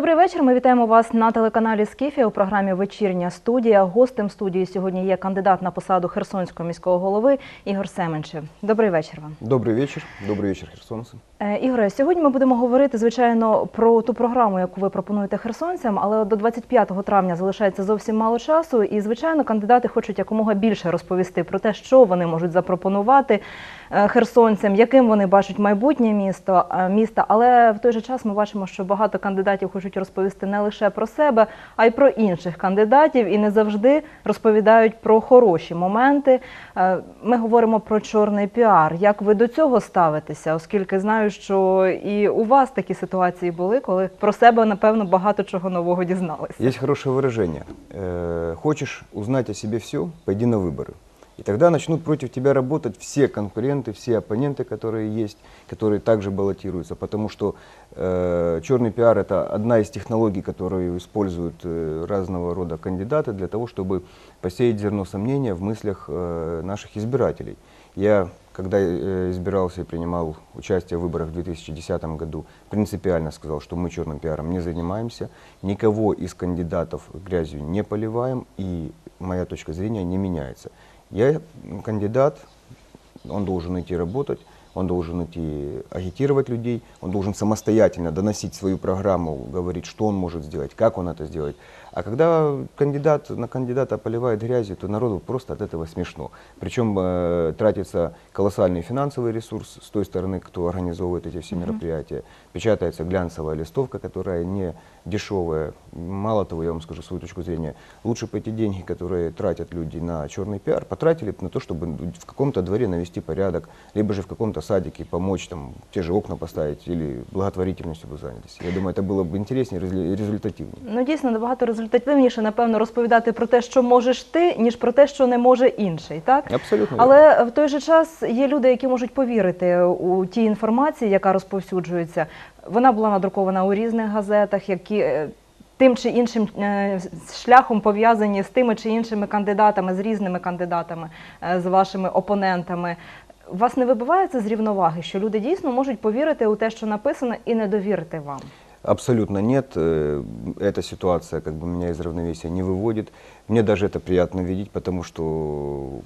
Добрий вечір. Ми вітаємо вас на телеканалі Скіфія у програмі Вечірня студія. Гостем студії сьогодні є кандидат на посаду Херсонського міського голови Ігор Семенчев. Добрий вечір вам. Добрий вечір, добрий вечір, херсонці. Е, Ігоре, сьогодні ми будемо говорити, звичайно, про ту програму, яку ви пропонуєте херсонцям, але до 25 травня залишається зовсім мало часу, і звичайно, кандидати хочуть якомога більше розповісти про те, що вони можуть запропонувати е, херсонцям, яким вони бачать майбутнє місто е, міста. Але в той же час ми бачимо, що багато кандидатів хочуть розповісти не лише про себе, а й про інших кандидатів, і не завжди розповідають про хороші моменти. Е, Ми говоримо про чорний піар. Як ви до цього ставитеся? Оскільки знаю, що і у вас такі ситуації були, коли про себе напевно багато чого нового дізналися. Есть хорошее выражение. Э, Хочешь узнать о себе все, пойди на выборы. И тогда начнут против тебя работать все конкуренты, все оппоненты, которые есть, которые также баллотируются. Потому что э, черный пиар – это одна из технологий, которую используют э, разного рода кандидаты для того, чтобы посеять зерно сомнения в мыслях э, наших избирателей. Я, когда э, избирался и принимал участие в выборах в 2010 году, принципиально сказал, что мы черным пиаром не занимаемся, никого из кандидатов грязью не поливаем, и моя точка зрения не меняется. Я кандидат, он должен идти работать, он должен идти агитировать людей, он должен самостоятельно доносить свою программу, говорить, что он может сделать, как он это сделает. А когда кандидат на кандидата поливает грязью, то народу просто от этого смешно. Причем э, тратится колоссальный финансовый ресурс с той стороны, кто организовывает эти все мероприятия. Печатается глянцевая листовка, которая не дешевая. Мало того, я вам скажу свою точку зрения, лучше бы эти деньги, которые тратят люди на черный пиар, потратили бы на то, чтобы в каком-то дворе навести порядок, либо же в каком-то садике помочь, там, те же окна поставить или благотворительностью бы занялись. Я думаю, это было бы интереснее и результативнее. Ну дійсно набагато результативніше, напевно, розповідати про те, що можеш ти, ніж про те, що не може інший, так? Абсолютно. Але в той же час є люди, які можуть повірити у ті інформації, яка розповсюджується. Вона була надрукована у різних газетах, які е, тим чи іншим е, шляхом пов'язані з тими чи іншими кандидатами, з різними кандидатами, е, з вашими опонентами. Вас не вибивається з рівноваги, що люди дійсно можуть повірити у те, що написано, і не довірити вам. Абсолютно нет. Э, Эта ситуация как бы меня из равновесия не выводит. Мне даже это приятно видеть, потому что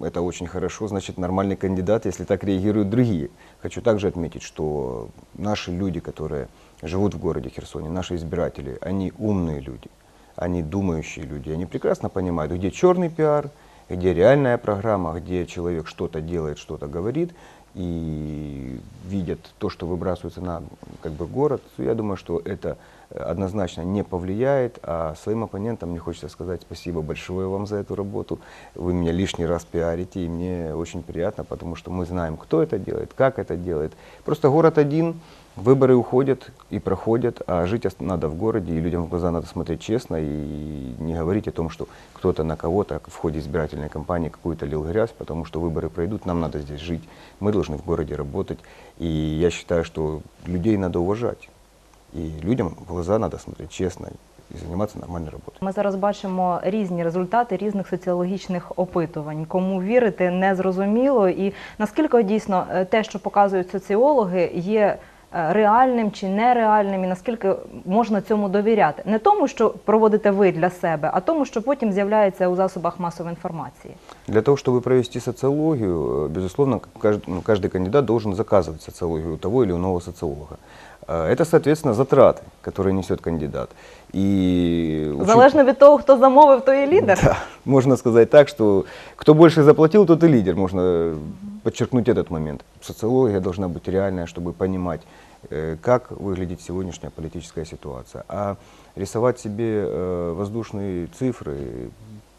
это очень хорошо. Значит, нормальный кандидат, если так реагируют другие. Хочу также отметить, что наши люди, которые живут в городе Херсоне, наши избиратели, они умные люди, они думающие люди. Они прекрасно понимают, где черный пиар, где реальная программа, где человек что-то делает, что-то говорит, и видят то, что выбрасывается на как бы, город, я думаю, что это э, однозначно не повлияет. А своим оппонентам мне хочется сказать спасибо большое вам за эту работу. Вы меня лишний раз пиарите, и мне очень приятно, потому что мы знаем, кто это делает, как это делает. Просто город один, выборы уходят и проходят, а жить ос- надо в городе, и людям в глаза надо смотреть честно и не говорить о том, что кто-то на кого-то в ходе избирательной кампании какую-то лил грязь, потому что выборы пройдут, нам надо здесь жить, мы должны в городе работать. И я считаю, что людей надо уважать. И людям в глаза надо смотреть честно и заниматься нормальной работой. Ми зараз бачимо різні результати різних соціологічних опитувань. Кому вірити не зрозуміло, і наскільки дійсно е, те, що показують соціологи, є е, реальним чи нереальним, і наскільки можна цьому довіряти, не тому, що проводите ви для себе, а тому, що потім з'являється у засобах масової інформації. Для того, чтобы провести социологию, э, безусловно, каждый, ну, каждый кандидат должен заказывать социологию у того или иного социолога. Э, Это, соответственно, затраты, которые несет кандидат. И учит- Залежно від того, хто замовив, то і лідер. Да, можно сказать так, что кто больше заплатил, тот и лидер. Можно подчеркнуть этот момент. Социология должна быть реальная, чтобы понимать, э, как выглядит сегодняшняя политическая ситуация. А рисовать себе э, воздушные цифры,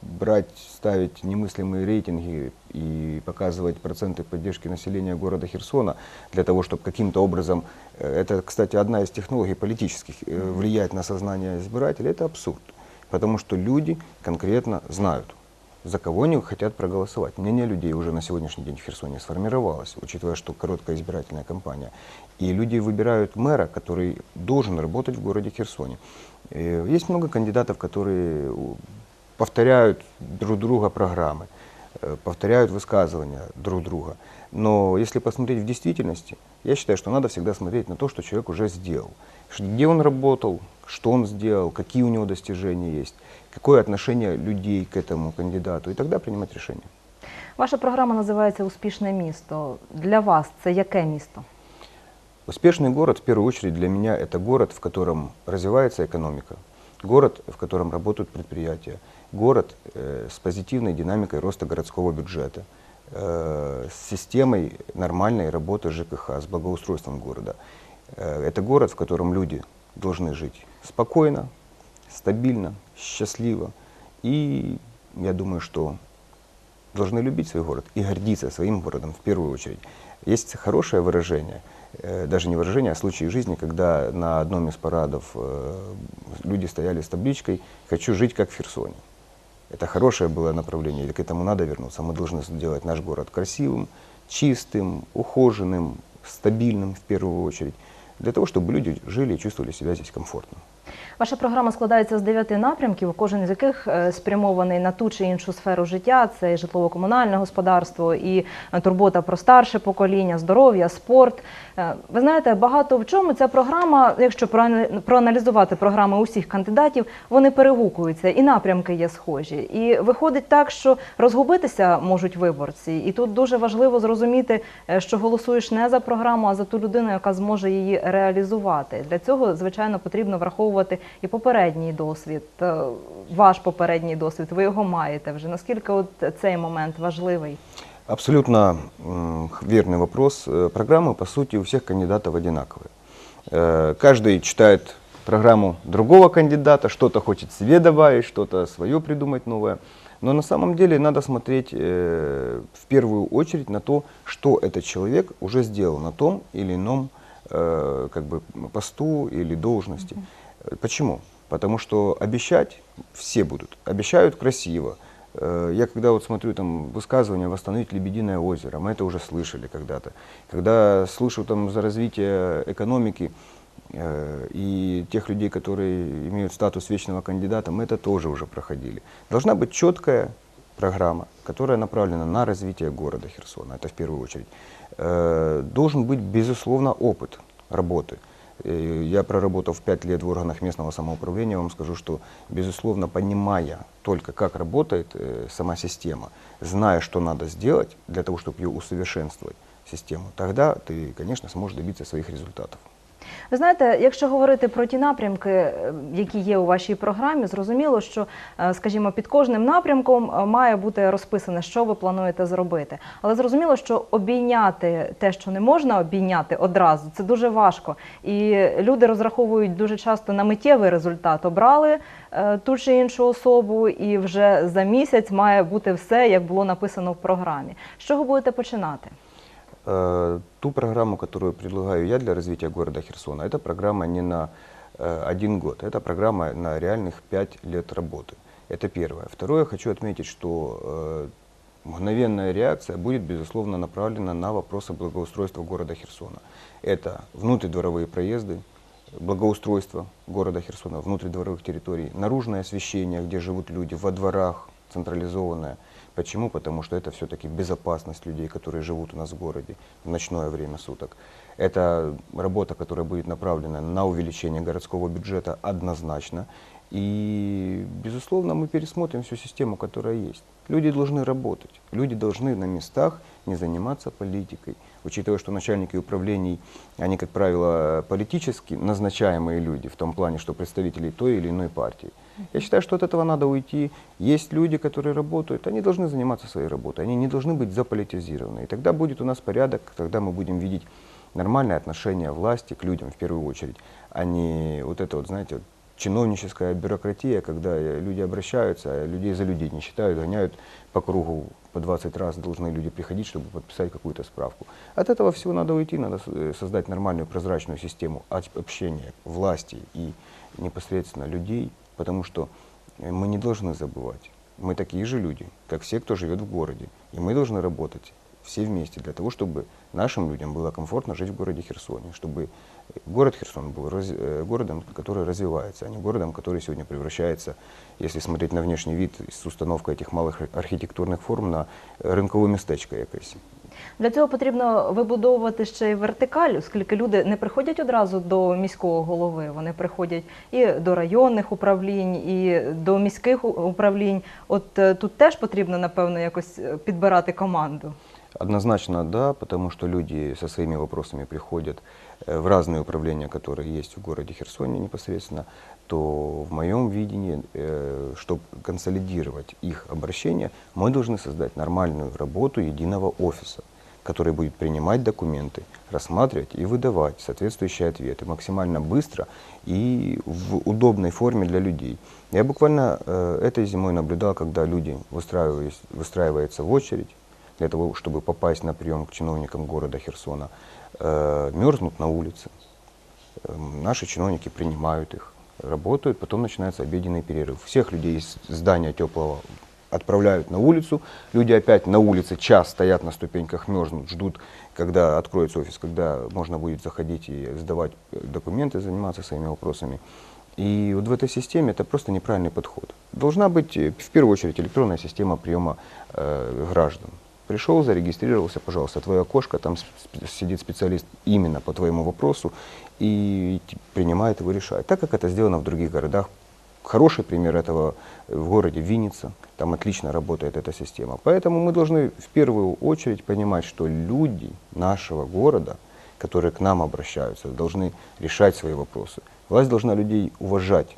брать, ставить немыслимые рейтинги и показывать проценты поддержки населения города Херсона для того, чтобы каким-то образом, э, это, кстати, одна из технологий политических, э, влиять на сознание избирателя, это абсурд. Потому что люди конкретно знают, за кого они хотят проголосовать. Мнение людей уже на сегодняшний день в Херсоне сформировалось, учитывая, что короткая избирательная кампания. И люди выбирают мэра, который должен работать в городе Херсоне. Э, Есть много кандидатов, которые повторяют друг друга программы. э, повторяют высказывания друг друга. Но если посмотреть в действительности, я считаю, что надо всегда смотреть на то, что человек уже сделал. Ш- Где он работал, что он сделал, какие у него достижения есть, какое отношение людей к этому кандидату, и тогда принимать решение. Ваша програма називається Успішне місто. Для вас це яке місто? Успешный город, в первую очередь, для меня это город, в котором развивается экономика, город, в котором работают предприятия, город э, с позитивной динамикой роста городского бюджета, э, с системой нормальной работы ЖКХ, с благоустройством города. Э, это город, в котором люди должны жить спокойно, стабильно, счастливо. И я думаю, что должны любить свой город и гордиться своим городом в первую очередь. Есть хорошее выражение, даже не выражение, а случай жизни, когда на одном из парадов люди стояли с табличкой «Хочу жить как в Херсоне». Это хорошее было направление, и к этому надо вернуться. Мы должны сделать наш город красивым, чистым, ухоженным, стабильным в первую очередь, для того, чтобы люди жили и чувствовали себя здесь комфортно. Ваша програма складається з дев'яти напрямків, кожен з яких е, спрямований на ту чи іншу сферу життя. Це і житлово-комунальне господарство, і е, турбота про старше покоління, здоров'я, спорт. Е, Ви знаєте, багато в чому ця програма, якщо проана- проаналізувати програми усіх кандидатів, вони перегукуються, і напрямки є схожі. І виходить так, що розгубитися можуть виборці. І тут дуже важливо зрозуміти, що голосуєш не за програму, а за ту людину, яка зможе її реалізувати. Для цього, звичайно, потрібно враховувати і попередній досвід, е, ваш попередній досвід. Ви його маєте вже. Наскільки от цей момент важливий? Абсолютно м, верный вопрос. Э, Программы, по сути, у всех кандидатов одинаковые. Э, Каждый читает программу другого кандидата, что-то хочет себе добавить, что-то свое придумать новое. Но на самом деле надо смотреть э, в первую очередь на то, что этот человек уже сделал на том или ином э, как бы, посту или должности. Э, Почему? Потому что обещать все будут. Обещают красиво. Э, Я когда вот смотрю там высказывания «восстановить Лебединое озеро», мы это уже слышали когда-то. Когда слышу там за развитие экономики э, и тех людей, которые имеют статус вечного кандидата, мы это тоже уже проходили. Должна быть четкая программа, которая направлена на развитие города Херсона, это в первую очередь. Э, Должен быть, безусловно, опыт работы. Э, Я проработав 5 лет в органах местного самоуправления, вам скажу, что, безусловно, понимая только, как работает э, сама система, зная, что надо сделать для того, чтобы ее усовершенствовать, систему, тогда ты, конечно, сможешь добиться своих результатов. Ви знаєте, якщо говорити про ті напрямки, е, які є у вашій програмі, зрозуміло, що, е, скажімо, під кожним напрямком е, має бути розписане, що ви плануєте зробити. Але зрозуміло, що обійняти те, що не можна обійняти одразу, це дуже важко. І люди розраховують дуже часто на миттєвий результат. Обрали ту чи іншу особу, і вже за місяць має бути все, як було написано в програмі. З чого будете починати? Ту программу, которую предлагаю я для развития города Херсона, это программа не на один год, это программа на реальных пять лет работы. Это первое. Второе, хочу отметить, что э, мгновенная реакция будет, безусловно, направлена на вопросы благоустройства города Херсона. Это внутридворовые проезды, благоустройство города Херсона, внутридворовых территорий, наружное освещение, где живут люди, во дворах централизованное. Почему? Потому что это все-таки безопасность людей, которые живут у нас в городе в ночное время суток. Это работа, которая будет направлена на увеличение городского бюджета однозначно. И, безусловно, мы пересмотрим всю систему, которая есть. Люди должны работать, люди должны на местах не заниматься политикой. Учитывая, что начальники управлений, они, как правило, политически назначаемые люди, в том плане, что представители той или иной партии. Я считаю, что от этого надо уйти. Есть люди, которые работают, они должны заниматься своей работой, они не должны быть заполитизированы. И тогда будет у нас порядок, тогда мы будем видеть нормальное отношение власти к людям в первую очередь, а не вот это вот, знаете, вот чиновническая бюрократия, когда люди обращаются, а людей за людей не считают, гоняют по кругу, по 20 раз должны люди приходить, чтобы подписать какую-то справку. От этого всего надо уйти, надо э, создать нормальную прозрачную систему общения власти и непосредственно людей, потому что э, мы не должны забывать, мы такие же люди, как все, кто живет в городе, и мы должны работать все вместе для того, чтобы нашим людям было комфортно жить в городе Херсоне, чтобы город Херсон был раз- э, городом, который развивается, а не городом, который сегодня превращается, если смотреть на внешний вид с установкой этих малых архитектурных форм, на ринкове местечко якесь. Для цього потрібно вибудовувати ще й вертикаль, оскільки люди не приходять одразу до міського голови, вони приходять і до районних управлінь, і до міських у- управлінь. От е, тут теж потрібно, напевно, якось е, підбирати команду. Однозначно да, потому что люди со своими вопросами приходят э, в разные управления, которые есть в городе Херсоне непосредственно, то в моем видении, чтобы консолидировать их обращение, мы должны создать нормальную работу единого офиса, который будет принимать документы, рассматривать и выдавать соответствующие ответы максимально быстро и в удобной форме для людей. Я буквально э, этой зимой наблюдал, когда люди выстраиваются в очередь, для того, чтобы попасть на прием к чиновникам города Херсона, э, мерзнут на улице. Эм, Наши чиновники принимают их, работают, потом начинается обеденный перерыв. Всех людей из здания теплого отправляют на улицу, люди опять на улице час стоят на ступеньках, мерзнут, ждут, когда откроется офис, когда можно будет заходить и сдавать э, документы, заниматься своими вопросами. И вот в этой системе это просто неправильный подход. Должна быть э, в первую очередь электронная система приема э, граждан. Пришел, зарегистрировался, пожалуйста, твое окошко, там сидит специалист именно по твоему вопросу и принимает его, решает. Так как это сделано в других городах. Хороший пример этого в городе Винница. Там отлично работает эта система. Поэтому мы должны в первую очередь понимать, что люди нашего города, которые к нам обращаются, должны решать свои вопросы. Власть должна людей уважать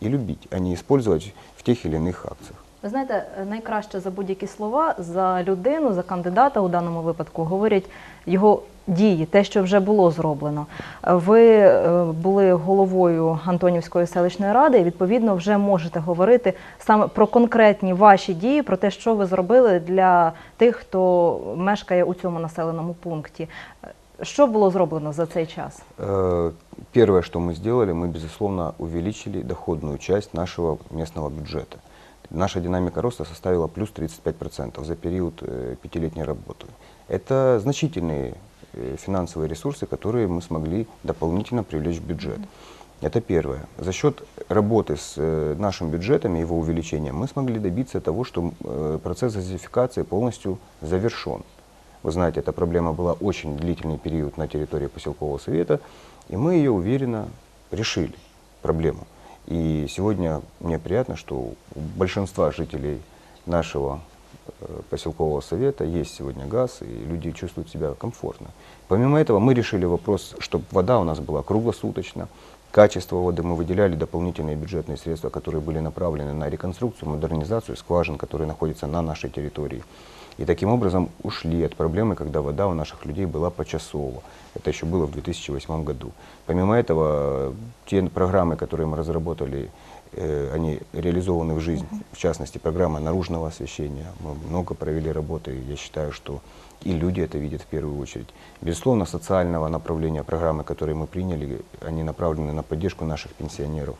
и любить, а не использовать в тех или иных акциях. Ви знаєте, найкраще за будь-які слова за людину, за кандидата у даному випадку говорять його дії, те, що вже було зроблено. Ви е, були головою Антонівської селищної ради, і відповідно вже можете говорити саме про конкретні ваші дії, про те, що ви зробили для тих, хто мешкає у цьому населеному пункті. Що було зроблено за цей час? Э, Первое, что мы сделали, мы, безусловно, увеличили доходную часть нашего местного бюджета. Наша динамика роста составила плюс 35% за период э, пятилетней работы. Это значительные э, финансовые ресурсы, которые мы смогли дополнительно привлечь в бюджет. Это первое. За счет работы с э, нашим бюджетом и его увеличения мы смогли добиться того, что процесс газификации полностью завершен. Вы знаете, эта проблема была очень длительный период на территории поселкового совета, и мы ее уверенно решили, проблему. И сегодня мне приятно, что у большинства жителей нашего э, поселкового совета есть сегодня газ, и люди чувствуют себя комфортно. Помимо этого, мы решили вопрос, чтобы вода у нас была круглосуточно, качество воды, мы выделяли дополнительные бюджетные средства, которые были направлены на реконструкцию, модернизацию скважин, которые находятся на нашей территории. И таким образом ушли от проблемы, когда вода у наших людей была почасово. Это еще было в 2008 году. Помимо этого, те программы, которые мы разработали, э, они реализованы в жизнь. В частности, программа наружного освещения. Мы много провели работы, я считаю, что и люди это видят в первую очередь. Безусловно, социального направления программы, которые мы приняли, они направлены на поддержку наших пенсионеров.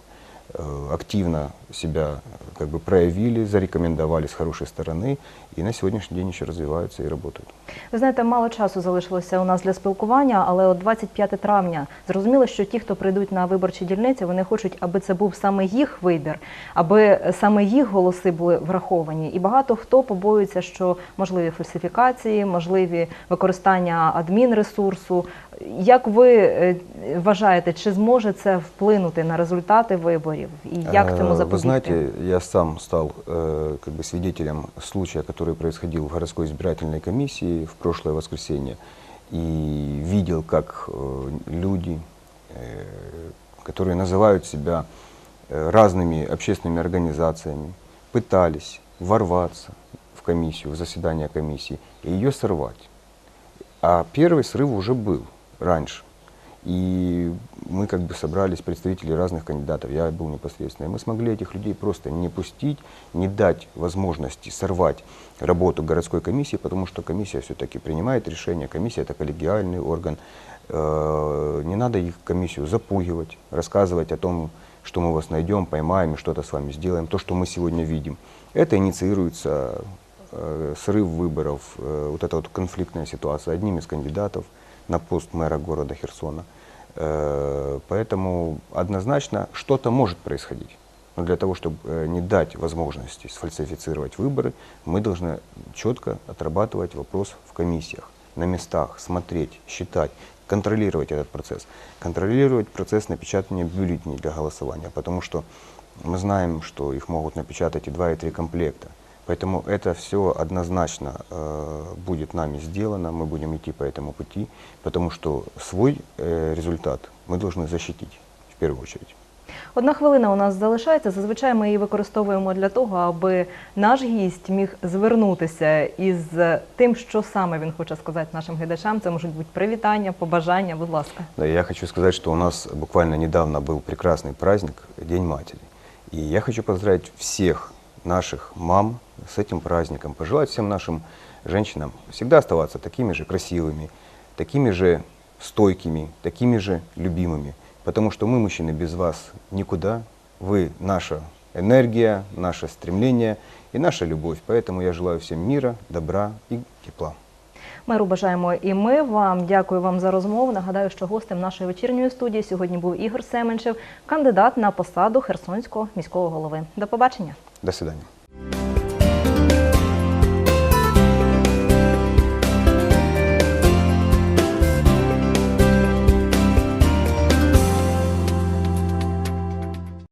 Э, Активно себя э, как бы проявили, зарекомендовали с хорошей стороны и на сегодняшний день еще развиваются и работают. Ви знаєте, мало часу залишилося у нас для спілкування, але от 25 травня зрозуміло, що ті, хто прийдуть на виборчі дільниці, вони хочуть, аби це був саме їх вибір, аби саме їх голоси були враховані. І багато хто побоюється, що можливі фальсифікації, можливі використання адмінресурсу. Як ви е, вважаєте, чи зможе це вплинути на результати виборів? І як цьому Э, запобігти? Вы знаете, я сам стал э, как бы свидетелем случая, который происходил в городской избирательной комиссии в прошлое воскресенье, и видел, как э, люди, э, которые называют себя э, разными общественными организациями, пытались ворваться в комиссию, в заседание комиссии и ее сорвать. А первый срыв уже был раньше. И мы как бы собрались представители разных кандидатов, я был непосредственно. И мы смогли этих людей просто не пустить, не дать возможности сорвать работу городской комиссии, потому что комиссия все-таки принимает решение, комиссия это коллегиальный орган. Э, Не надо их комиссию запугивать, рассказывать о том, что мы вас найдем, поймаем и что-то с вами сделаем. То, что мы сегодня видим, это инициируется э, срыв выборов, э, вот эта вот конфликтная ситуация одним из кандидатов на пост мэра города Херсона. Э, Поэтому однозначно что-то может происходить. Но для того, чтобы э, не дать возможности сфальсифицировать выборы, мы должны четко отрабатывать вопрос в комиссиях, на местах, смотреть, считать, контролировать этот процесс. Контролировать процесс напечатания бюллетеней для голосования, потому что мы знаем, что их могут напечатать и два, и три комплекта. Поэтому это все однозначно э, будет нами сделано, мы будем идти по этому пути, потому что свой э, результат мы должны защитить в первую очередь. Одна хвилина у нас залишається. Зазвичай ми її використовуємо для того, аби наш гість міг звернутися із тим, що саме він хоче сказати нашим глядачам. Це можуть бути привітання, побажання. Будь ласка. Да, я хочу сказать, что у нас буквально недавно был прекрасный праздник, День матери. И я хочу поздравить всех наших мам с этим праздником, пожелать всем нашим женщинам всегда оставаться такими же красивыми, такими же стойкими, такими же любимыми. Потому что мы, мужчины, без вас никуда. Вы наша энергия, наше стремление и наша любовь. Поэтому я желаю всем мира, добра и тепла. Миру бажаємо і ми вам. Дякую вам за розмову. Нагадаю, що гостем нашої вечірньої студії сьогодні був Ігор Семенчев, кандидат на посаду Херсонського міського голови. До побачення. До свидания.